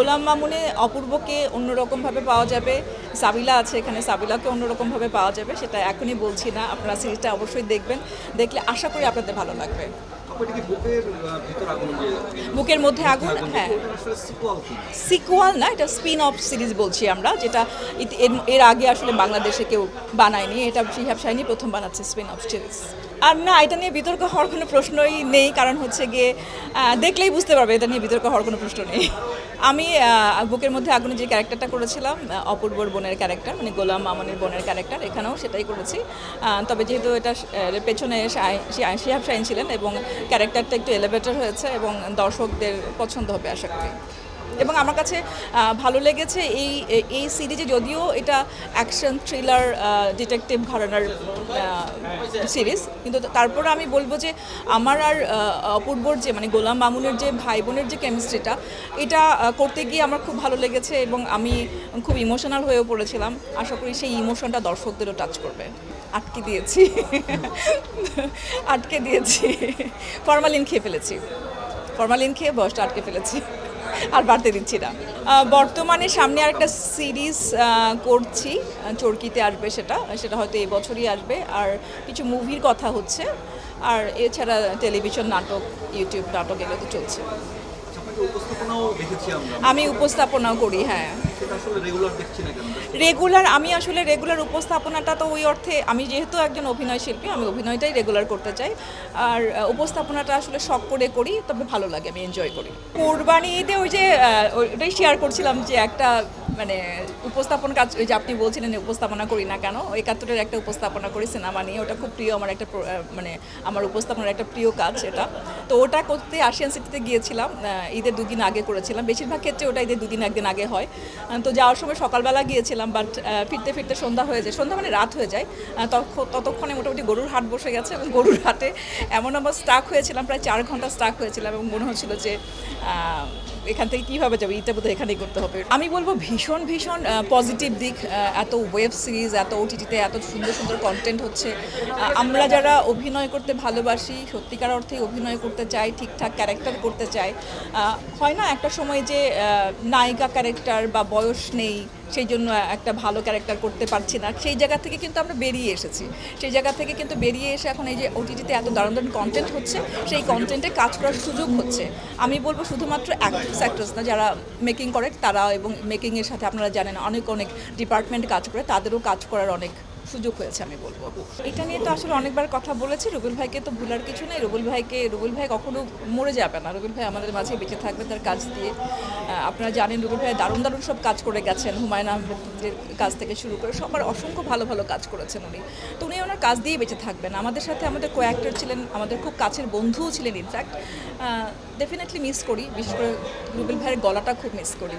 গোলাম মামুনে অপূর্বকে অন্যরকমভাবে পাওয়া যাবে। সাবিলা আছে এখানে সাবিলাকে অন্যরকমভাবে পাওয়া যাবে সেটা এখনই বলছি না। আপনারা সিরিজটা অবশ্যই দেখবেন। দেখলে আশা করি আপনাদের ভালো লাগবে। বুকের মধ্যে আগুন? হ্যাঁ। সিকুয়াল না এটা স্পিন অফ সিরিজ বলছি আমরা যেটা এর- এর আগে আসলে বাংলাদেশে কেউ বানায়নি এটা শিহাব শাহিনী প্রথম বানাচ্ছে স্পিন অফ সিরিজ আর না এটা নিয়ে বিতর্ক হওয়ার কোনো প্রশ্নই নেই কারণ হচ্ছে গিয়ে দেখলেই বুঝতে পারবে এটা নিয়ে বিতর্ক হওয়ার কোনো প্রশ্ন নেই। আমি বুকের মধ্যে আগুনে যে ক্যারেক্টারটা করেছিলাম অপূর্বর বোনের ক্যারেক্টার মানে গোলাম মামনের বোনের ক্যারেক্টার, এখানেও সেটাই করেছি। তবে যেহেতু এটা পেছনে শিহাব শাইন ছিলেন এবং ক্যারেক্টারটা একটু এলিভেটর হয়েছে এবং দর্শকদের পছন্দ হবে, আশা করি। এবং আমার কাছে ভালো লেগেছে এই এই সিরিজে যদিও এটা অ্যাকশন থ্রিলার ডিটেকটিভ ঘরানার সিরিজ, কিন্তু তারপরে আমি বলব যে আমার আর অপূর্বর যে মানে গোলাম মামুনের যে ভাই বোনের যে কেমিস্ট্রিটা, এটা করতে গিয়ে আমার খুব ভালো লেগেছে এবং আমি খুব ইমোশনাল হয়েও পড়েছিলাম। আশা করি সেই ইমোশনটা দর্শকদেরও টাচ করবে। আটকে দিয়েছি। আটকে দিয়েছি। ফরমালিন খেয়ে ফেলেছি। ফরমালিন খেয়ে বয়সটা আটকে ফেলেছি। আর বাড়তে দিচ্ছি না। বর্তমানে সামনে আরেকটা সিরিজ করছি চরকিতে আসবে সেটা সেটা হয়তো এবছরই বছরই আসবে। আর কিছু মুভির কথা হচ্ছে আর এছাড়া টেলিভিশন নাটক ইউটিউব নাটক এগুলো তো চলছে আমরা। আমি উপস্থাপনাও করি হ্যাঁ। রেগুলার আমি আসলে রেগুলার উপস্থাপনাটা তো ওই অর্থে, আমি যেহেতু একজন অভিনয় শিল্পী, আমি অভিনয়টাই রেগুলার করতে চাই। আর উপস্থাপনাটা আসলে শখ করে করি, তবে ভালো লাগে, আমি এনজয় করি। কোরবানি ঈদে ওই যে ওইটাই শেয়ার করছিলাম যে একটা মানে উপস্থাপন কাজ, ওই যে আপনি বলছিলেন উপস্থাপনা করি না কেন, একাত্তরের একটা উপস্থাপনা করি, সিনেমা নিয়ে, ওটা খুব প্রিয় আমার একটা মানে আমার উপস্থাপনার একটা প্রিয় কাজ এটা। তো ওটা করতে আশিয়ান সিটিতে গিয়েছিলাম ঈদের দুদিন আগে করেছিলাম, বেশিরভাগ ক্ষেত্রে ওটা ঈদের দুদিন একদিন আগে হয়। তো যাওয়ার সময় সকালবেলা গিয়েছিলাম বাট ফিরতে ফিরতে সন্ধ্যা হয়ে যায়। সন্ধ্যা মানে রাত হয়ে যায়। ততক্ষণে মোটামুটি গরুর হাট বসে গেছে এবং গরুর হাটে এমন আমার স্টাক হয়েছিলাম, প্রায় চার ঘণ্টা স্টাক হয়েছিলাম এবং মনে হচ্ছিল যে এখান থেকে কীভাবে যাবে, এটা বোধহয় এখানেই করতে হবে। আমি বলব ভীষণ ভীষণ পজিটিভ দিক এত ওয়েব সিরিজ এত ওটিটিতে এত সুন্দর সুন্দর কন্টেন্ট হচ্ছে। আমরা যারা অভিনয় করতে ভালোবাসি, সত্যিকার অর্থে অভিনয় করতে চাই, ঠিকঠাক ক্যারেক্টার করতে চাই হয় না একটা সময় যে নায়িকা ক্যারেক্টার বা বয়স নেই সেই জন্য একটা ভালো ক্যারেক্টার করতে পারছি না। সেই জায়গা থেকে কিন্তু আমরা বেরিয়ে এসেছি। সেই জায়গা থেকে কিন্তু বেরিয়ে এসে এখন এই যে ওটিটিতে এত দারুণ দারুণ কন্টেন্ট হচ্ছে, সেই কন্টেন্টে কাজ করার সুযোগ হচ্ছে। আমি বলব শুধুমাত্র অ্যাক্ট্রেস অ্যাক্ট্রেস না, যারা মেকিং করে তারা এবং মেকিংয়ের সাথে আপনারা জানেন অনেক অনেক ডিপার্টমেন্ট কাজ করে, তাদেরও কাজ করার অনেক সুযোগ হয়েছে, আমি বলব এটা নিয়ে তো আসলে অনেকবার কথা বলেছি, রুবেল ভাইকে তো ভুলার কিছু নেই। রুবেল ভাইকে, রুবেল ভাই কখনো মরে যাবে না। রুবেল ভাই আমাদের মাঝে বেঁচে থাকবে তার কাজ দিয়ে। আপনারা জানেন রুবেল ভাই দারুণ দারুণ সব কাজ করে গেছেন, হুমায়ুন আহমেদের কাজ থেকে শুরু করে সবার অসংখ্য ভালো ভালো কাজ করেছেন উনি। তো উনি ওনার কাজ দিয়ে বেঁচে থাকবেন। আমাদের সাথে আমাদের কো অ্যাক্টর ছিলেন, আমাদের খুব কাছের বন্ধুও ছিলেন ইনফ্যাক্ট ডেফিনেটলি মিস করি। বিশেষ করে রুবেল ভাইয়ের গলাটা খুব মিস করি।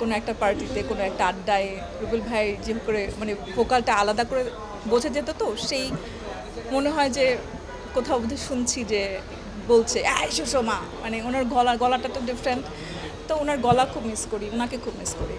কোনো একটা পার্টিতে, কোনো একটা আড্ডায় রুবেল ভাই যে করে মানে ভোকালটা আলাদা করে বোঝা যেত তো, সেই মনে হয় যে কোথাও বোধহয় শুনছি যে বলছে মা মানে ওনার গলা, গলাটা তো ডিফারেন্ট তো ওনার গলা খুব মিস করি, ওনাকে খুব মিস করি।